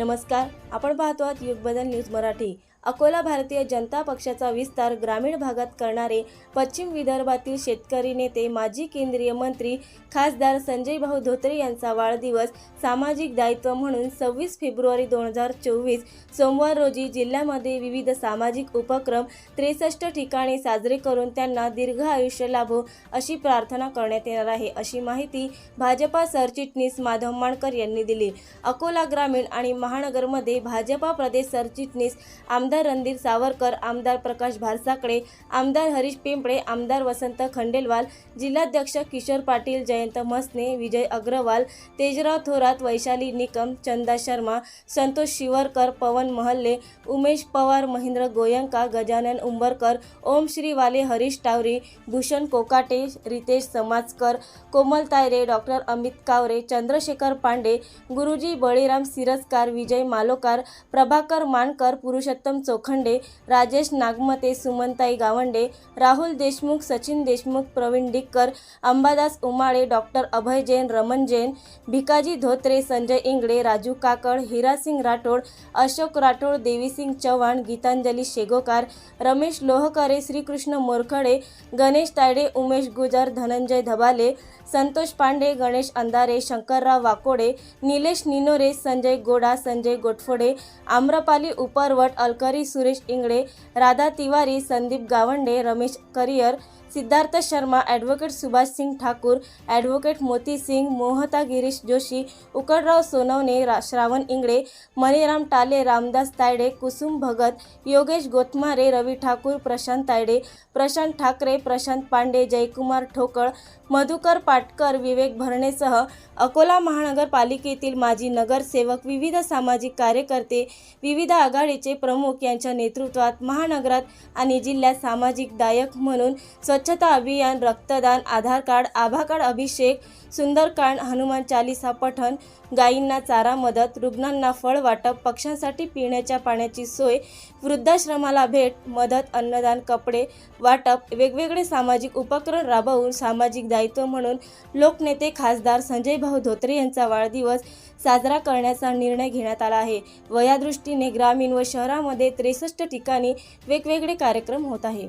नमस्कार. आपण पाहतो आहात युग बदल न्यूज मराठी. अकोला भारतीय जनता पक्षाचा विस्तार ग्रामीण भागात करणारे पश्चिम विदर्भातील शेतकरी नेते माजी केंद्रीय मंत्री खासदार संजय भाऊ धोत्रे यांचा वाढदिवस सामाजिक दायित्व म्हणून सव्वीस फेब्रुवारी दोन हजार चोवीस सोमवार रोजी जिल्ह्यामध्ये विविध सामाजिक उपक्रम त्रेसष्ट ठिकाणी साजरे करून त्यांना दीर्घ आयुष्य लाभो अशी प्रार्थना करण्यात येणार आहे. अशी माहिती भाजपा सरचिटणीस माधव माणकर यांनी दिली. अकोला ग्रामीण आणि महानगरमध्ये भाजपा प्रदेश सरचिटणीस आम आमदार रणधीर सावरकर आमदार प्रकाश भारसाकडे आमदार हरीश पिंपळे आमदार वसंत खंडेलवाल जिल्हाध्यक्ष किशोर पाटील जयंत म्हसने विजय अग्रवाल तेजराव थोरात वैशाली निकम चंदा शर्मा संतोष शिवरकर पवन महल्ले उमेश पवार महेंद्र गोयंका गजानन उंबरकर ओम श्रीवाले हरीश टावरी भूषण कोकाटे रितेश समाजकर कोमल तायरे डॉक्टर अमित कावरे चंद्रशेखर पांडे गुरुजी बळीराम सिरस्कार विजय मालोकार प्रभाकर मानकर पुरुषोत्तम चोखंडे राजेश नागमते सुमनताई गावंडे राहुल देशमुख सचिन देशमुख प्रवीण डिक्कर अंबादास उमाळे डॉक्टर अभय जैन रमण जैन भिकाजी धोत्रे संजय इंगळे राजू काकड हिरासिंग राठोड अशोक राठोड देवीसिंग चव्हाण गीतांजली शेगोकार रमेश लोहकरे श्रीकृष्ण मोरखडे गणेश तायडे उमेश गुजर धनंजय धबाले संतोष पांडे गणेश अंधारे शंकरराव वाकोडे निलेश निनोरे संजय गोडा संजय गोटफोडे आम्रपाली उपरवट अलकर सुरेश इंगळे राधा तिवारी संदीप गावंडे रमेश करियर सिद्धार्थ शर्मा ॲडव्होकेट सुभाष सिंग ठाकूर ॲडव्होकेट मोती सिंग मोहता गिरीश जोशी उकडराव सोनवणे रा श्रावण इंगळे मणिराम टाले रामदास तायडे कुसुम भगत योगेश गोतमारे रवी ठाकूर प्रशांत तायडे प्रशांत ठाकरे प्रशांत पांडे जयकुमार ठोकळ मधुकर पाटकर विवेक भरणेसह अकोला महानगरपालिकेतील माजी नगरसेवक विविध सामाजिक कार्यकर्ते विविध आघाडीचे प्रमुख यांच्या नेतृत्वात महानगरात आणि जिल्ह्यात सामाजिक दायक म्हणून स्वच्छता अभियान रक्तदान आधार कार्ड आभा कार्ड अभिषेक सुंदरकांड हनुमान चालिसा पठण गायींना चारा मदत रुग्णांना फळ वाटप पक्ष्यांसाठी पिण्याच्या पाण्याची सोय वृद्धाश्रमाला भेट मदत अन्नदान कपडे वाटप वेगवेगळे सामाजिक उपक्रम राबवून सामाजिक दायित्व म्हणून लोकनेते खासदार संजय भाऊ धोत्रे यांचा वाढदिवस साजरा करण्याचा निर्णय घेण्यात आला आहे. वयादृष्टीने ग्रामीण व शहरामध्ये त्रेसष्ट ठिकाणी वेगवेगळे कार्यक्रम होत आहे.